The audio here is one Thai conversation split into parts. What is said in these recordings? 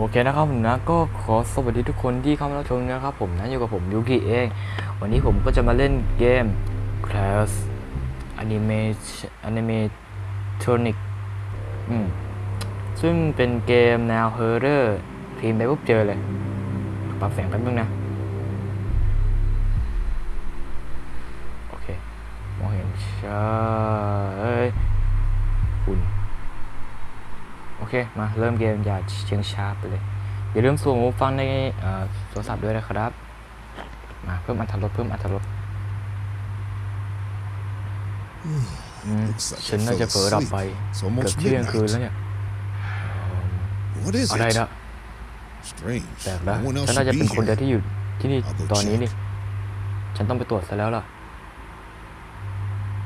โอเคนะครับผมนะก็ขอสวัสดีทุกคนที่เข้ามารับชมนะครับผมนะอยู่กับผมยูกิเอง วันนี้ผมก็จะมาเล่นเกม Class Animation Animatronic อืมซึ่งเป็นเกมแนว Horror พิมไปปุ๊บเจอเลย ปรับเสียงแป๊บนึงนะ โอเค มองเห็นช้าเอ้ยคุณ โอเค มาเริ่มเกมอย่าเชียงช้าไปเลย อย่าลืมส่งหูฟังในเอ่อโทรศัพท์ด้วยนะครับ มาเพิ่มอัตรถรสเพิ่มอัตรถรสอืม Looks like I ฉันน่าจะ fell เผลอหลับ asleep. ไป It's เกือบ almost เที่ยงคืน midnight. แล้วเนี่ย What is อะไร it? นะ Strange. แปลกแล้ว No one else ฉันน่า should จะ be เป็นคนเดียว here. ที่อยู่ที่นี่ I'll go ตอนนี้ check. นี่ ฉันต้องไปตรวจซะแล้วล่ะ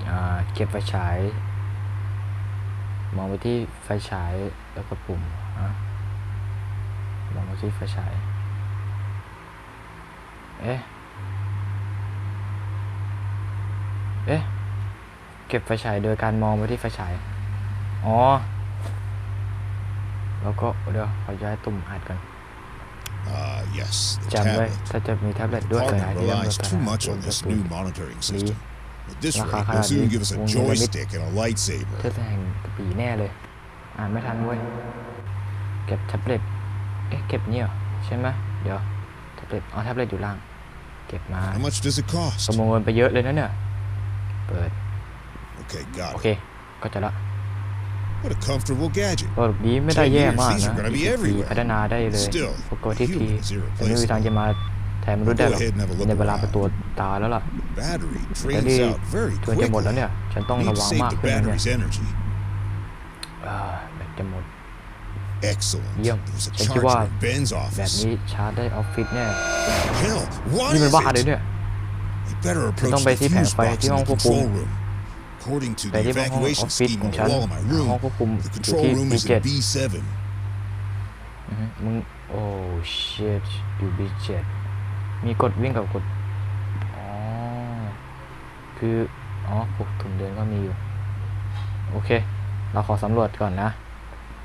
อ่าเก็บไฟฉาย มองไปที่ไฟฉายแล้วก็ปุ่มอะมองไปที่ไฟฉาย เอ๊ะ เอ๊ะ เก็บไฟฉายโดยการมองไปที่ไฟฉาย อ๋อ แล้วก็เดี๋ยวขอย้ายตุ่มอัดก่อน Ah, yes, the จำไว้ tablet. ถ้าจะมีแท็บเล็ต The ด้วยขยาย department ที่ต้อง relies ข too นาด much on จะ this ปุ่ม new monitoring system. At this Naka rate, kaya they'll soon di- give us a kung nilamig. joystick and a lightsaber. เทศแห่งปีแน่เลย อ่านไม่ทันเว้ย เก็บแท็บเล็ต เอ๊ะ เก็บเนี่ยเหรอใช่ไหมเดี๋ยว แท็บเล็ต อ๋อ แท็บเล็ตอยู่ล่าง เก็บมา How much does it ข cost? โมยเงินไปเยอะเลยนะเนี่ย เปิด Okay, โอ got เค it. ก็จะละ What a comfortable gadget. ระบบนี้ไม่ได้ แย่มาก Ten years, these นะ are gonna be อีกสิบปี everywhere. พัฒนาได้เลย Still, ปกติที human is แต่ไม่มีทาง irreplaceable. จะมาแทนมนุษย์ได้หรอก Go ahead and have a look ในเวลา around. ไปตัวตาแล้วล่ะ Battery แต่ drains ที่ out very ชวนจะหมดแล้ว quickly. เนี่ย ฉันต้อง Need ระ to วัง save มาก the ขึ้นนะเนี่ย battery's energy. อ่าแบตจะหมด Excellent. Yum. There's a Thank you, charger Bob. in Ben's แบบ office. นี้ชาร์จได้ออฟฟิศแน่ Hell, what นี่มัน is บ้าเลย it? เนี่ย We better ฉันต้อง approach ไป the ที่แผง fuse ไฟ box ที่ in ห้อง the ควบคุม control room. According to ไป the ที่ห้องออ evacuation ฟฟิศ scheme ขอ on ง the ฉัน wall of my ห้อง room, ควบคุม the อยู่ control ที่ room is B7 in B7. อือฮึมึงโอ้ shit อยู่ B7 มีกดวิ่งกับกด อ๋อ คือ อ๋อกดถุงเดินก็มีอยู่ โอเค เราขอสำรวจก่อนนะ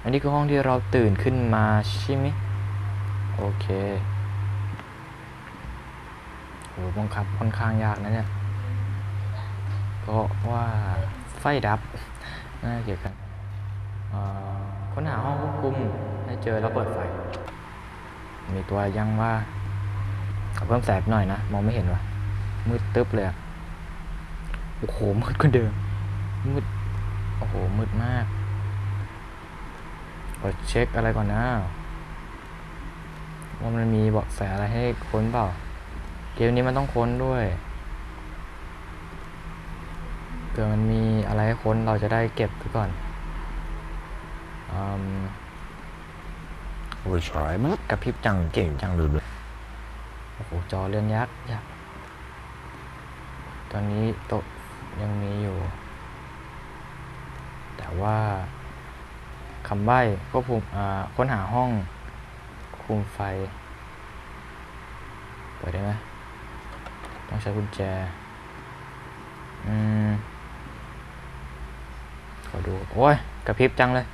อันนี้คือห้องที่เราตื่นขึ้นมาใช่ไหมโอเคโหบังคับค่อนข้างยากนะเนี่ยเพราะว่าไฟดับ น่าเกี่ยวกันเอ่อค้นหาห้องควบคุมให้เจอแล้วเปิดไฟ มีตัวยังว่า ขอเพิ่มแสงหน่อยนะ มองไม่เห็นวะมืดตึ๊บเลยอะโอ้โห มืดกว่าเดิม มืด โอ้โห มืดมากกดเช็คอะไรก่อนนะ ว่ามันมีเบาะแสอะไรให้ค้นเปล่า เกมนี้มันต้องค้นด้วยเผื่อมันมีอะไรให้ค้นเราจะได้เก็บไว้ก่อนอืม Ôi trời mắt กระพริบจังเก่งจัง được được โอ้ โหจอเลื่อนยักษ์ยักษ์ตอนนี้โต๊ะยังมีอยู่ แต่ว่าคำใบ้ควบคุมค้นหาห้องคุมไฟ เปิดได้ไหมต้องใช้กุญแจ อืม ขอดู โอ้ย กระพริบจังเลย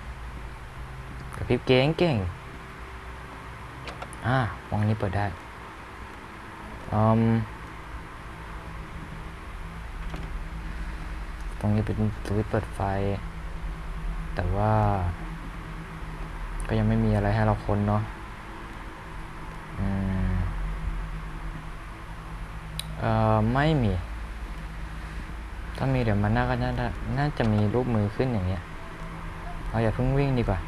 กระพริบเก่งเก่งอ่าห้องนี้เปิดได้ ตรงนี้เป็นสวิตช์เปิดไฟ แต่ว่า ก็ยังไม่มีอะไรให้เราค้นเนาะอืมเอ่อไม่มี ถ้ามีเดี๋ยวมันน่าก็น่าจะน่าจะมีรูปมือขึ้นอย่างเงี้ยเราอย่าเพิ่งวิ่งดีกว่า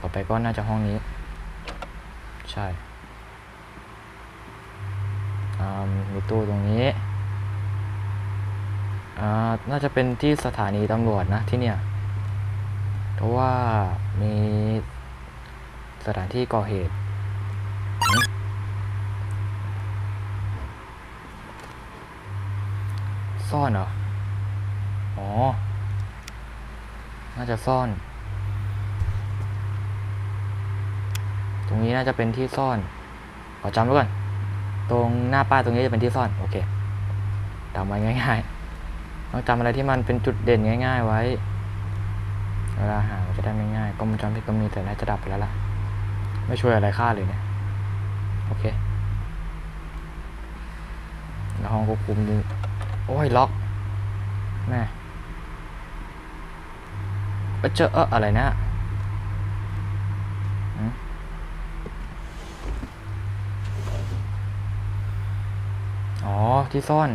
ต่อไปก็น่าจะห้องนี้ ใช่อ่ามีตู้ตรงนี้อ่าน่าจะเป็นที่สถานีตำรวจนะที่เนี่ย เพราะว่ามีสถานที่ก่อเหตุซ่อนเหรอ อ๋อ น่าจะซ่อน รงนี้น่าจะเป็นที่ซ่อน ขอจำไว้ก่อน ตรงหน้าป้ายตรงนี้จะเป็นที่ซ่อน โอเคจำไว้ง่ายๆต้องจำอะไรที่มันเป็นจุดเด่นง่าย ๆ ไว้ เวลาหาจะได้ไม่ง่ายกล้องวงจรปิดก็มีแต่น่าจะดับไปแล้วล่ะ ไม่ช่วยอะไรค่าเลยเนี่ย โอเค แล้วห้องควบคุมนี่โอ้ยล็อกแม่เอ้ยเจอเอออะไรนะหืมอ๋อ ที่ซ่อน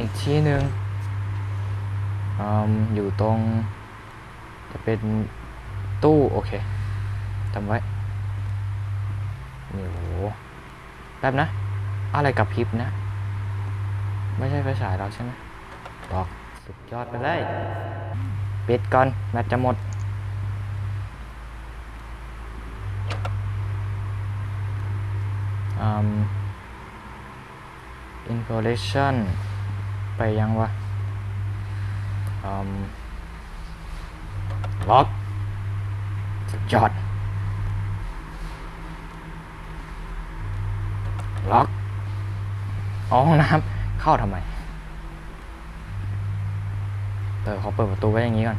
อีกที่หนึ่งออยู่ตรง จะเป็นตู้ โอเคจำไว้นี่โหแป๊บนะ อะไรกับพริบนะ ไม่ใช่ไฟฉายเราใช่ไหมบอกสุดยอดไปเลยปิดก่อนแบตจะหมดอืม information ไปยังวะล็อกสุดยอดล็อกอ๋อห้องน้ำเข้าทำไมเออขอเปิดประตูไว้อย่างนี้ก่อน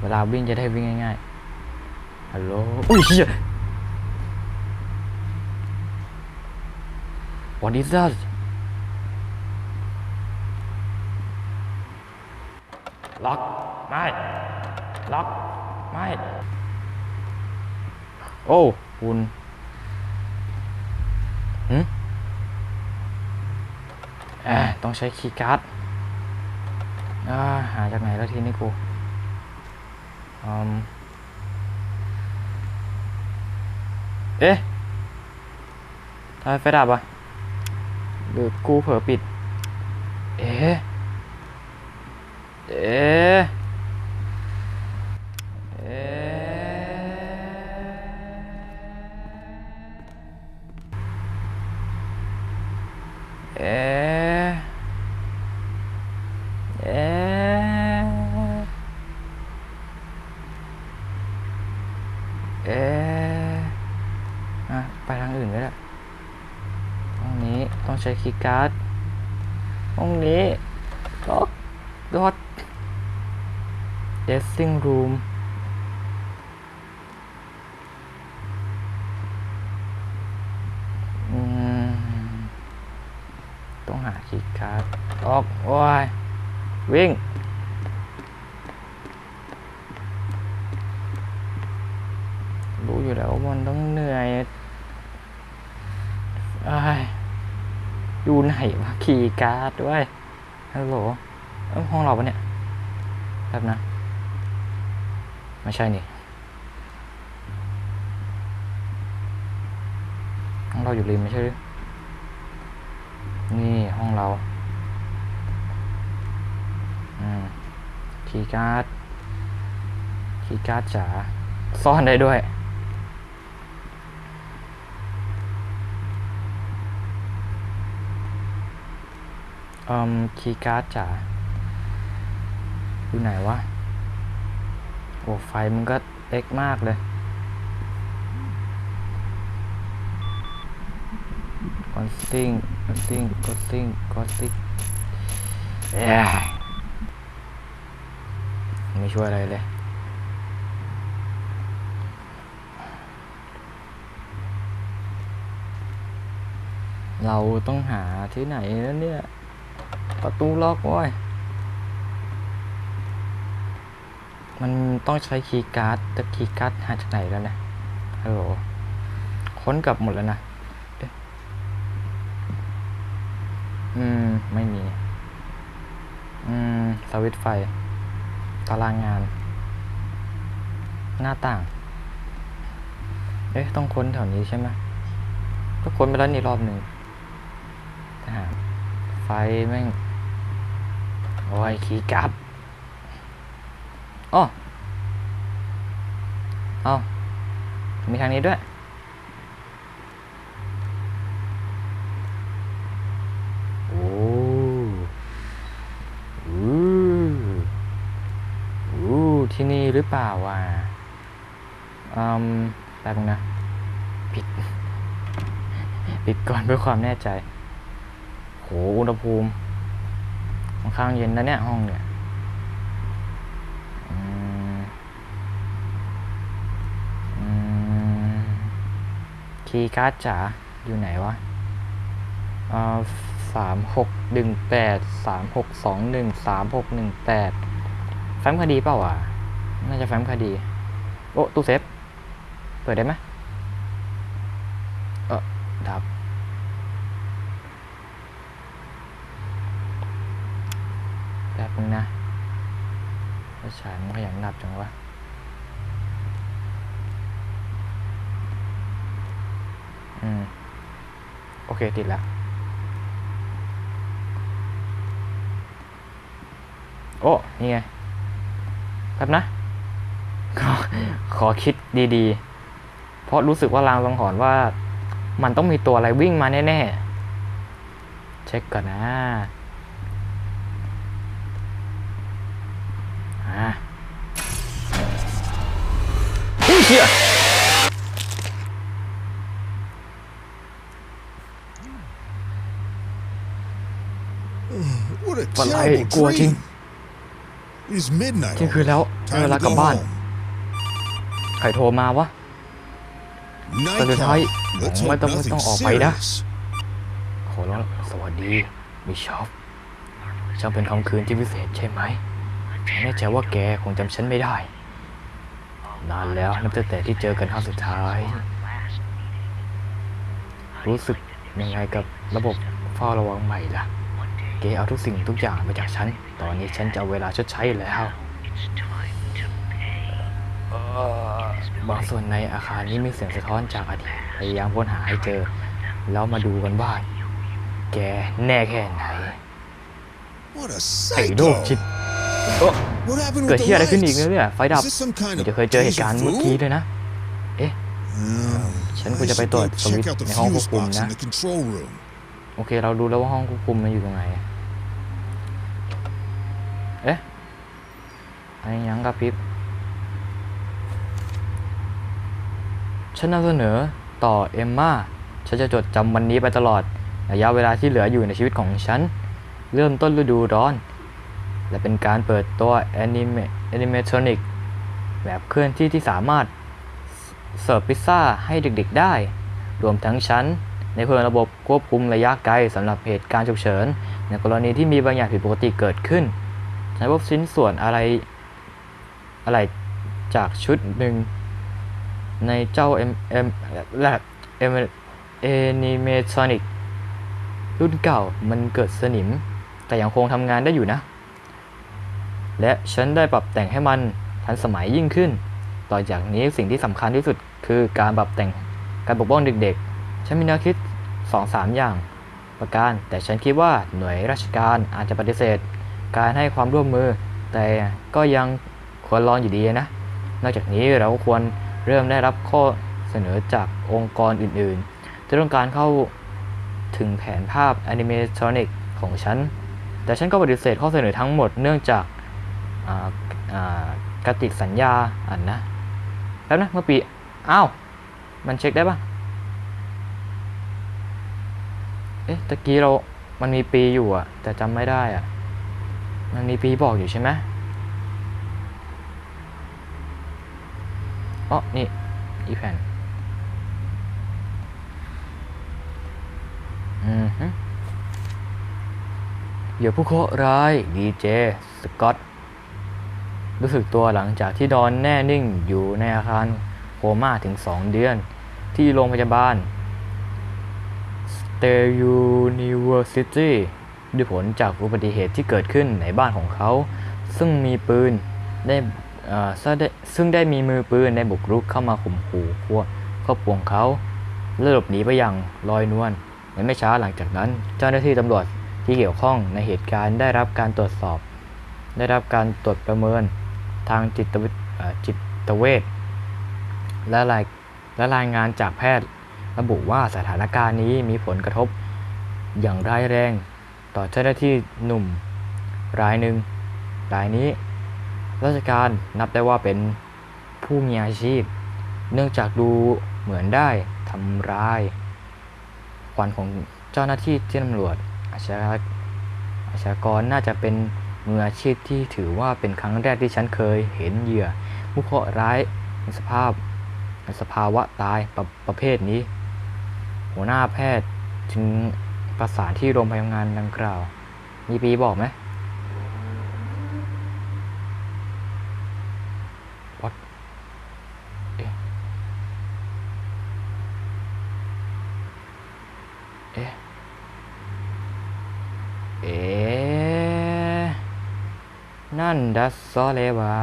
เวลาวิ่งจะได้วิ่งง่ายๆ ฮัลโหล อุ้ยเฮีย What is that ล็อก ไม่ล็อกไม่โอ้คุณหืมต้องใช้คีย์การ์ดอ่าหาจากไหนแล้วทีนี้กูอืมเอ๊ะทำไมไฟดับอะหรือกูเผลอปิด เอ๊ะ เอ๊ะ เอ๊ะอะไปทางอื่นก็ได้ห้องนี้ต้องใช้คีย์การ์ดห้องนี้ก็กด dressing room อืมต้องหาคีย์การ์ดออกโอ้ยวิ่ง รู้อยู่แล้วว่ามันต้องเหนื่อยอ้ายอยู่ไหนวะ คีย์การ์ดด้วยฮัลโหลห้องเราปะเนี่ยแป๊บนะ ไม่ใช่นี่ห้องเราอยู่ริมไม่ใช่หรือนี่ห้องเรา อืมคีย์การ์ดคีย์การ์ดจ๋าซ่อนได้ด้วย อืมคีย์การ์ดจ๋าอยู่ไหนวะ โอ้ไฟมันก็เล็กมากเลย กอนซิงกอนซิงกอนซิงกอนซิงเอ้ยไม่ช่วยอะไรเลยเราต้องหาที่ไหนแล้วเนี่ย ประตูล็อกไว้ยมันต้องใช้คีย์การ์ดแต่คีย์การ์ดหาจากไหนแล้วนี่ยฮัลโหลค้นกลับหมดแล้วนะเอ๊ะอืม ไม่มี อืม สวิตไฟ ตารางงาน หน้าต่าง เอ๊ะ ต้องค้นแถวนี้ใช่ไหมก็ค้นไปแล้วนี่รอบหนึ่งหาไฟแม่ง โอ้ยคีย์การ์ดอ๋อเอามีทางนี้ด้วย โอ้โอ้โอ้ที่นี่หรือเปล่าวะอืมแป๊บนึงนะ ปิด ปิดก่อนเพื่อความแน่ใจ โห อุณหภูมิค่อน ข้างเย็นนะเนี่ยห้องเนี่ยคีย์การ์ดจ๋าอยู่ไหนวะสามหกหนึ่งแปดสามหกสองหนึ่งสามหกหนึ่งแปดแฟ้มคดีเปล่าอะ น่าจะแฟ้มคดี โอ้ตู้เซฟ เปิดได้ไหม จังวะอืม โอเค ติดแล้ว โอ้ นี่ไงแป๊บนะ ขอ ขอคิดดีๆ เพราะรู้สึกว่าลางสังหรณ์ว่า มันต้องมีตัวอะไรวิ่งมาแน่ๆ เช็คก่อนนะ ฝันร้าย terrible กลัวจริง dream. It is midnight. เที่ยงคืน already. แล้วได้เว Time ลา to กลับ go บ้าน home. ใครโทรมาวะ Night ตอนสุดท้าย call. Let's ไม่ hope ต้องไม่ nothing ต้องออกไปนะ serious. ขอร้องสวัสดีมิชอปช่างเป็นคำคืนที่พิเศษใช่ไหมฉันแน่ใจว่าแกคงจำฉันไม่ได้ นานแล้วนับตั้งแต่ที่เจอกันครั้งสุดท้าย รู้สึกยังไงกับระบบเฝ้าระวังใหม่ล่ะ แกเอาทุกสิ่งทุกอย่างมาจากฉัน ตอนนี้ฉันจะเอาเวลาชดใช้แล้วเอ่อบางส่วนในอาคารนี้มีเสียงสะท้อนจากอดีตพยายามค้นหาให้เจอ แล้วมาดูกันว่า แกแน่แค่ไหน What a ไอ้โรค psycho. จิตโอ้ What happened เกิด with ที่ the อะไรขึ้นอีก lights? เนี่ยไฟดับ Is this some kind มัน of จะเคยเจอเหตุการณ์ deja เมื่อกี้ vu? ด้วยนะ เอ๊ะ Um, ฉันควร I จะไป should ตรวจ go สวิต check ช์ out the ในห้องควบ fuse คุม box นะ โอเค เราดูแล้วว่าห้องควบคุมมันอยู่ตรงไหน เอ๊ะไอะไรยังกับพิบฉันนำเสนอต่อเอมมาฉันจะจดจำวันนี้ไปตลอดระยะเวลาที่เหลืออยู่ในชีวิตของฉัน เริ่มต้นฤดูร้อน และเป็นการเปิดตัวแอนิเมแอนิเมทรอนิกแบบเคลื่อนที่ที่สามารถเสิร์ฟพิซซ่าให้เด็กๆได้ รวมทั้งชั้น ในเพิ่มระบบควบคุมระยะไกลสำหรับเหตุการณ์ฉุกเฉิน ในกรณีที่มีบางอย่างผิดปกติเกิดขึ้นฉันพบชิ้นส่วนอะไรอะไรจากชุดหนึ่งในเจ้า M M และ M Animatronic รุ่นเก่ามันเกิดสนิม แต่ยังคงทำงานได้อยู่นะ และฉันได้ปรับแต่งให้มันทันสมัยยิ่งขึ้น ต่อจากนี้สิ่งที่สำคัญที่สุดคือการปรับแต่งการปกป้องเด็กๆ ฉันมีแนวคิด2-3อย่างประการ แต่ฉันคิดว่าหน่วยราชการอาจจะปฏิเสธ การให้ความร่วมมือ แต่ก็ยังควรลองอยู่ดีนะ นอกจากนี้เราควรเริ่มได้รับข้อเสนอจากองค์กรอื่นๆ ที่ต้องการเข้าถึงแผนภาพแอนิเมทรอนิกของฉัน แต่ฉันก็ปฏิเสธข้อเสนอทั้งหมดเนื่องจากอ่าอ่ากติกสัญญาอันนะ แล้วนะเมื่อปี อ้าว มันเช็คได้ปะ เอ๊ะตะกี้เรามันมีปีอยู่อะแต่จำไม่ได้อะมันมีปีบอกอยู่ใช่ไหมอ๋อนี่อีแผ่นอืมเหยื่อผู้เคราะห์ร้ายดีเจสกอตรู้สึกตัวหลังจากที่นอนแน่นิ่งอยู่ในอาคารโคม่าถึง 2 เดือน ที่โรงพยาบาล State University ด้วยผลจากอุบัติเหตุที่เกิดขึ้นในบ้านของเขา ซึ่งมีปืนได้ซึ่งได้มีมือปืนได้บุกรุกเข้ามาข่มขู่ครัวครอบครัวของเขาและหลบหนีไปอย่างลอยนวลและไม่ช้าหลังจากนั้น เจ้าหน้าที่ตำรวจที่เกี่ยวข้องในเหตุการณ์ได้รับการตรวจสอบ ได้รับการตรวจประเมินทางจิตวิจิตเวชและรายและรายงานจากแพทย์ ระบุว่าสถานการณ์นี้มีผลกระทบ อย่างร้ายแรงต่อเจ้าหน้าที่หนุ่ม รายหนึ่งรายนี้ ราชการนับได้ว่าเป็นผู้มีอาชีพ เนื่องจากดูเหมือนได้ทำร้ายขวัญของเจ้าหน้าที่ที่ตำรวจอาชญาอาชญากรน่าจะเป็นมืออาชีพที่ถือว่าเป็นครั้งแรกที่ฉันเคยเห็นเหยื่อผู้เคราะห์ร้ายในสภาพในสภาวะตายประประเภทนี้ หัวหน้าแพทย์จึงประสานที่โรงพยาบาลดังกล่าว มีปีบอกไหม What เอ๊ะ เอ๊ะ เอ๊ะ นั่นดัสซอเลวา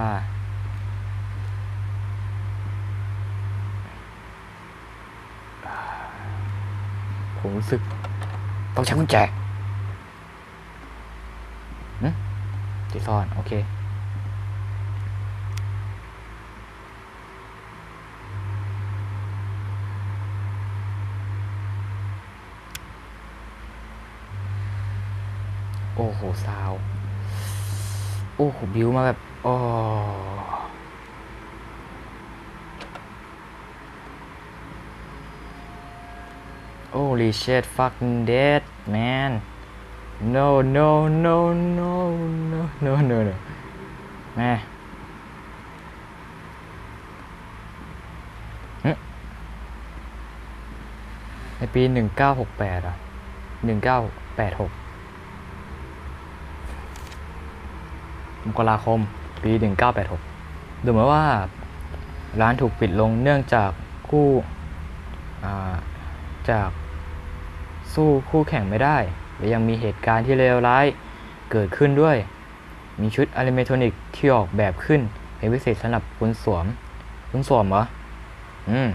ผมรู้สึก ต้องใช้กุญแจหืมที่ซ่อน โอเค โอ้โห ซาว โอ้โห บิวมาแบบโอ้ Holy shit fucking dead man no no no no no no no no แม่หึในปี 1968 อะ 1986 มกราคม ปี 1986 ดูเหมือนว่า ร้านถูกปิดลงเนื่องจากคู่อ่าจาก สู้คู่แข่งไม่ได้ และยังมีเหตุการณ์ที่เลวร้ายเกิดขึ้นด้วย มีชุดอ l ิเมโทนิกที่ออกแบบขึ้นเป็นพิเศษสำหรับคุณสวม คุณสวมเหรอ อืม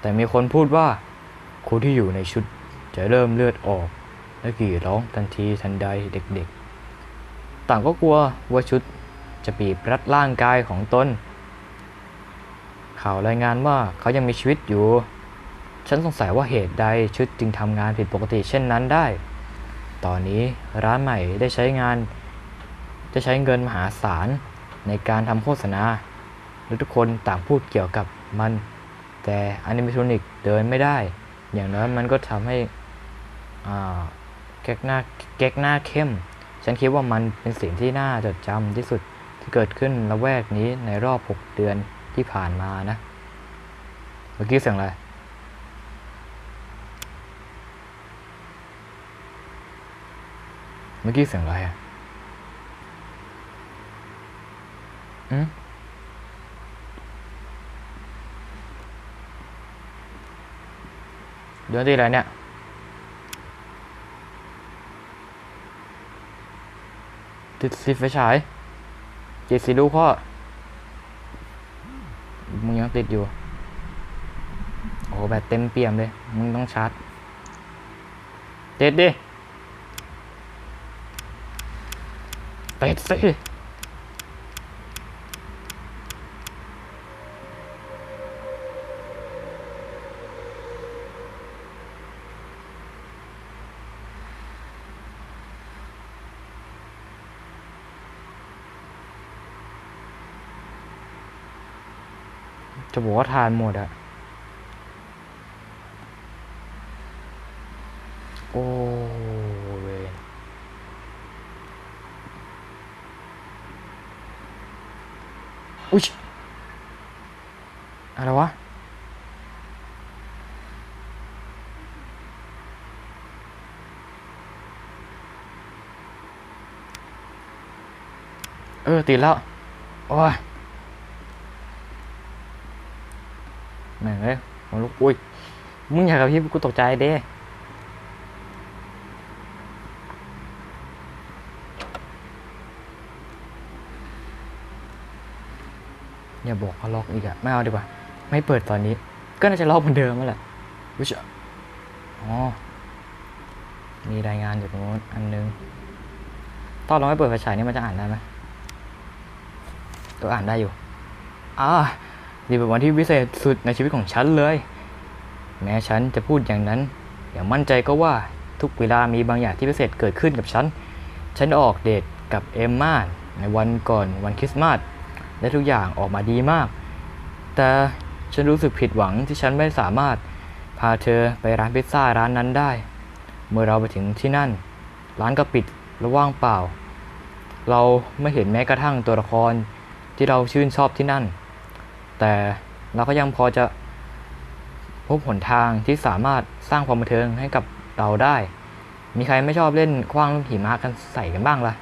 แต่มีคนพูดว่าคนที่อยู่ในชุดจะเริ่มเลือดออก และกรีดร้องทันทีทันใดเด็กๆ ต่างก็กลัวว่าชุดจะบีบรัดร่างกายของตน ข่าวรายงานว่าเขายังมีชีวิตอยู่ ฉันสงสัยว่าเหตุใดชุดจึงทำงานผิดปกติเช่นนั้นได้ ตอนนี้ร้านใหม่ได้ใช้งาน จะใช้เงินมหาศาลในการทำโฆษณาและทุกคนต่างพูดเกี่ยวกับมัน แต่อนิเมทรอนิกเดินไม่ได้ อย่างน้อยมันก็ทำให้แก๊กหน้าแก๊กหน้าเข้ม ฉันคิดว่ามันเป็นสิ่งที่น่าจดจำที่สุดที่เกิดขึ้นละแวกนี้ในรอบ 6 เดือนที่ผ่านมานะ เมื่อกี้เสียงอะไร มื่อกี้เสียงอะไรอะอืมเดี๋ยวตีอะไรเนี่ย ติดสิไฟฉายจิตสีลูกพ่อ มึงยังติดอยู่ โอ้โหแบตเต็มเปี่ยมเลย มึงต้องชาร์จติดดิ ติดสิจะบอกว่าทานหมดอะโอ้เวน อุ๊ยอะไรวะ เออ ติดแล้ว โอ้ยแม่งเอ้ยผมลุก อุ้ย มึงอยากกับพี่กูตกใจเด้ อย่าบอกเขาล็อกอีกอะไม่เอาดีกว่า ไม่เปิดตอนนี้ ก็น่าจะล็อกเหมือนเดิมนั่นแหละวิชอ๋อ มีรายงานอยู่ตรงนู้นอันนึง ตอนเราไม่เปิดไฟฉายนี่มันจะอ่านได้ไหมตัวอ่านได้อยู่อ่านี่เป็นวันที่วิเศษสุดในชีวิตของฉันเลย แม้ฉันจะพูดอย่างนั้น อย่างมั่นใจก็ว่าทุกเวลามีบางอย่างที่พิเศษเกิดขึ้นกับฉัน ฉันออกเดทกับเอมมาในวันก่อนวันคริสต์มาส และทุกอย่างออกมาดีมาก แต่ฉันรู้สึกผิดหวังที่ฉันไม่สามารถพาเธอไปร้านพิซซ่าร้านนั้นได้ เมื่อเราไปถึงที่นั่น ร้านก็ปิดและว่างเปล่า เราไม่เห็นแม้กระทั่งตัวละครที่เราชื่นชอบที่นั่น แต่เราก็ยังพอจะพบหนทางที่สามารถสร้างความบันเทิงให้กับเราได้ มีใครไม่ชอบเล่นคว้างลูกหิมะกันใส่กันบ้างล่ะ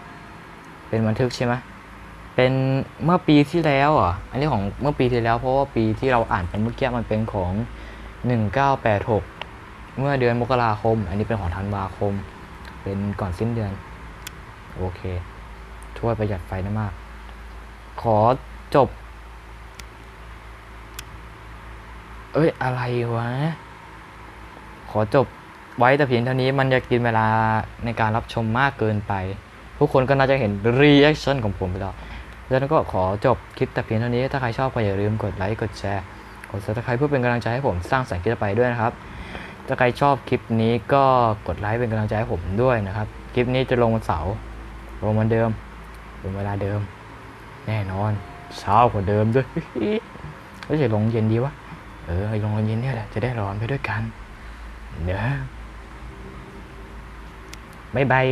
เป็นบันทึกใช่ไหม เป็นเมื่อปีที่แล้วอะ อันนี้ของเมื่อปีที่แล้วเพราะว่าปีที่เราอ่านไปเมื่อกี้มันเป็นของ 1986 เมื่อเดือนมกราคม อันนี้เป็นของธันวาคม เป็นก่อนสิ้นเดือน โอเค ช่วยประหยัดไฟได้มาก ขอจบ เอ้ย อะไรวะ ขอจบไว้แต่เพียงเท่านี้มันจะกินเวลาในการรับชมมากเกินไป ทุกคนก็น่าจะเห็นรีแอคชั่นของผมไปแล้ว แล้วนั้ก็ขอจบคลิปแต่เพียงเท่านี้ ถ้าใครชอบก็อย่าลืมกดไลค์ กดแชร์ กด subscribe เพื่อเป็นกำลังใจให้ผมสร้างสรรค์คลิปไปด้วยนะครับ ถ้าใครชอบคลิปนี้ก็กดไลค์เป็นกำลังใจให้ผมด้วยนะครับ คลิปนี้จะลงวันเสาร์ ลงวันเดิม ลงเวลาเดิม แน่นอน เช้ากว่าเดิมด้วยแล้วจะลงเย็นดีวะ เออลงเย็นเนี่ยแหละ จะได้ร้อนไปด้วยกันเด้อบ๊ายบาย